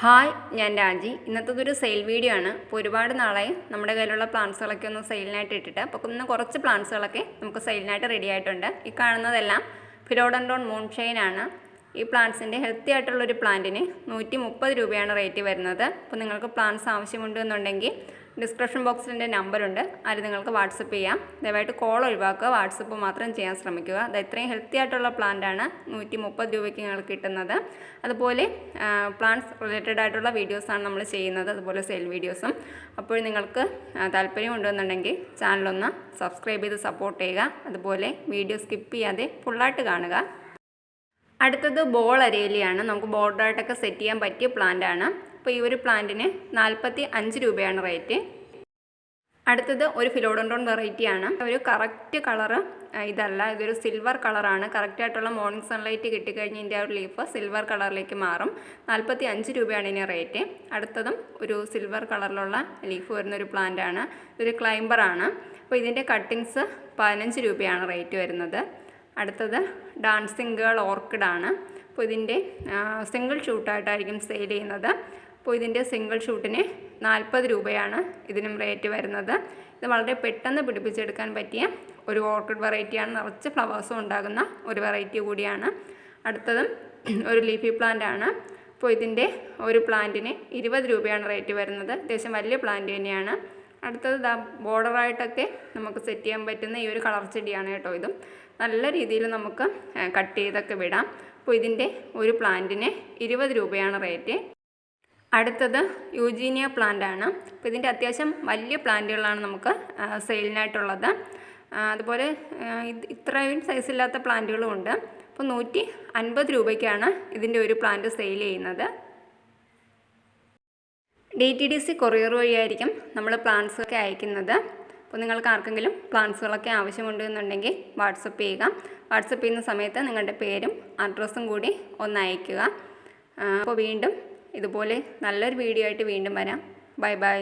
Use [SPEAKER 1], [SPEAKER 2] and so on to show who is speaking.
[SPEAKER 1] Hi ഞാൻ രാജി. ഇന്നത്തതൊരു sale video ആണ്. അപ്പോൾ ഒരുപാട് നാളായി നമ്മുടെ കയ്യിലുള്ള പ്ലാന്റ്സുകളൊക്കെ ഒന്ന് സെയിലിനായിട്ട് ഇട്ടിട്ട്. അപ്പോൾ ഇന്ന് കുറച്ച് പ്ലാന്റ്സുകളൊക്കെ നമുക്ക് സെയിലിനായിട്ട് റെഡി ആയിട്ടുണ്ട്. ഈ കാണുന്നതെല്ലാം ഫിലോഡൻഡോൺ മൂൺഷൈൻ ആണ്. ഈ പ്ലാന്റ്സിന്റെ ഹെൽത്തി ആയിട്ടുള്ളൊരു പ്ലാന്റിന് നൂറ്റി മുപ്പത് രൂപയാണ് റേറ്റ് വരുന്നത്. അപ്പോൾ നിങ്ങൾക്ക് പ്ലാന്റ്സ് ആവശ്യമുണ്ട് എന്നുണ്ടെങ്കിൽ ഡിസ്ക്രിപ്ഷൻ ബോക്സിൽ എന്റെ നമ്പറുണ്ട്. അതിൽ നിങ്ങൾക്ക് വാട്സപ്പ് ചെയ്യാം. ദയവായിട്ട് കോൾ ഒഴിവാക്കുക. വാട്സപ്പ് മാത്രം ചെയ്യാൻ ശ്രമിക്കുക. അത് ഇത്രയും ഹെൽത്തി ആയിട്ടുള്ള പ്ലാന്റ് ആണ് നൂറ്റി മുപ്പത് രൂപയ്ക്ക് നിങ്ങൾ കിട്ടുന്നത്. അതുപോലെ പ്ലാന്റ്സ് റിലേറ്റഡ് ആയിട്ടുള്ള വീഡിയോസാണ് നമ്മൾ ചെയ്യുന്നത്. അതുപോലെ സെയിൽ വീഡിയോസും അപ്പോൾ നിങ്ങൾക്ക് ആ, താല്പര്യം ഉണ്ടെന്നുണ്ടെങ്കിൽ ചാനലൊന്ന് സബ്സ്ക്രൈബ് ചെയ്ത് സപ്പോർട്ട് ചെയ്യുക. അതുപോലെ വീഡിയോ സ്കിപ്പ് ചെയ്യാതെ ഫുള്ളായിട്ട് കാണുക. അടുത്തത് ബോൾ അരേലിയാണ്. നമുക്ക് ബോർഡറായിട്ടൊക്കെ സെറ്റ് ചെയ്യാൻ പറ്റിയ പ്ലാന്റ് ആണ്. അപ്പോൾ ഈ ഒരു പ്ലാന്റിന് നാൽപ്പത്തി അഞ്ച് രൂപയാണ് റേറ്റ്. അടുത്തത് ഒരു ഫിലോഡോണ്ടോൺ വെറൈറ്റിയാണ്. ഒരു കറക്റ്റ് കളറ് ഇതല്ല ഇതൊരു സിൽവർ കളറാണ്. കറക്റ്റായിട്ടുള്ള മോർണിംഗ് സൺലൈറ്റ് കിട്ടിക്കഴിഞ്ഞ് ഇതിന്റെ ആ ഒരു ലീഫ് സിൽവർ കളറിലേക്ക് മാറും. നാൽപ്പത്തി അഞ്ച് രൂപയാണ് ഇതിന് റേറ്റ്. അടുത്തതും ഒരു സിൽവർ കളറിലുള്ള ലീഫ് വരുന്ന ഒരു പ്ലാന്റ് ആണ് ഇതൊരു ക്ലൈംബറാണ്. അപ്പോൾ ഇതിന്റെ കട്ടിങ്സ് പതിനഞ്ച് രൂപയാണ് റേറ്റ് വരുന്നത്. അടുത്തത് ഡാൻസിങ് ഗേൾ ഓർക്കിഡാണ്. അപ്പോൾ ഇതിന്റെ സിംഗിൾ ഷൂട്ടായിട്ടായിരിക്കും സെയിൽ ചെയ്യുന്നത്. അപ്പോൾ ഇതിന്റെ സിംഗിൾ ഷൂട്ടിന് നാൽപ്പത് രൂപയാണ് ഇതിനും റേറ്റ് വരുന്നത്. ഇത് വളരെ പെട്ടെന്ന് പിടിപ്പിച്ചെടുക്കാൻ പറ്റിയ ഒരു ഓർക്കിഡ് വെറൈറ്റിയാണ് നിറച്ച് ഫ്ലവേഴ്സും ഉണ്ടാകുന്ന ഒരു വെറൈറ്റി കൂടിയാണ്. അടുത്തതും ഒരു ലീഫി പ്ലാന്റ് ആണ്. അപ്പോൾ ഇതിന്റെ ഒരു പ്ലാന്റിന് ഇരുപത് രൂപയാണ് റേറ്റ് വരുന്നത്. അത്യാവശ്യം വലിയ പ്ലാന്റ് തന്നെയാണ്. അടുത്തത് ദാ ബോർഡറായിട്ടൊക്കെ നമുക്ക് സെറ്റ് ചെയ്യാൻ പറ്റുന്ന ഈ ഒരു കളർ ചെടിയാണ് കേട്ടോ ഇതും. നല്ല രീതിയിൽ നമുക്ക് കട്ട് ചെയ്തൊക്കെ വിടാം. അപ്പോൾ ഇതിന്റെ ഒരു പ്ലാന്റിന് ഇരുപത് രൂപയാണ് റേറ്റ് അടുത്തത് യൂജീനിയ പ്ലാന്റ് ആണ്. അപ്പോൾ ഇതിന്റെ അത്യാവശ്യം വലിയ പ്ലാന്റുകളാണ് നമുക്ക് സെയിലിനായിട്ടുള്ളത്. അതുപോലെ ഇത്രയും സൈസില്ലാത്ത പ്ലാന്റുകളും ഉണ്ട്. അപ്പോൾ നൂറ്റി അൻപത് രൂപയ്ക്കാണ് ഇതിന്റെ ഒരു പ്ലാന്റ് സെയിൽ ചെയ്യുന്നത്. D T D C courier വഴിയായിരിക്കും നമ്മൾ പ്ലാന്റ്സ് ഒക്കെ അയക്കുന്നത്. അപ്പോൾ നിങ്ങൾക്ക് ആർക്കെങ്കിലും പ്ലാന്റ്സുകളൊക്കെ ആവശ്യമുണ്ട് എന്നുണ്ടെങ്കിൽ വാട്സപ്പ് ചെയ്യുക. വാട്സപ്പ് ചെയ്യുന്ന സമയത്ത് നിങ്ങളുടെ പേരും അഡ്രസ്സും കൂടി ഒന്ന് അയക്കുക അപ്പോൾ വീണ്ടും ഇതുപോലെ നല്ലൊരു വീഡിയോ ആയിട്ട് വീണ്ടും വരാം. Bye bye.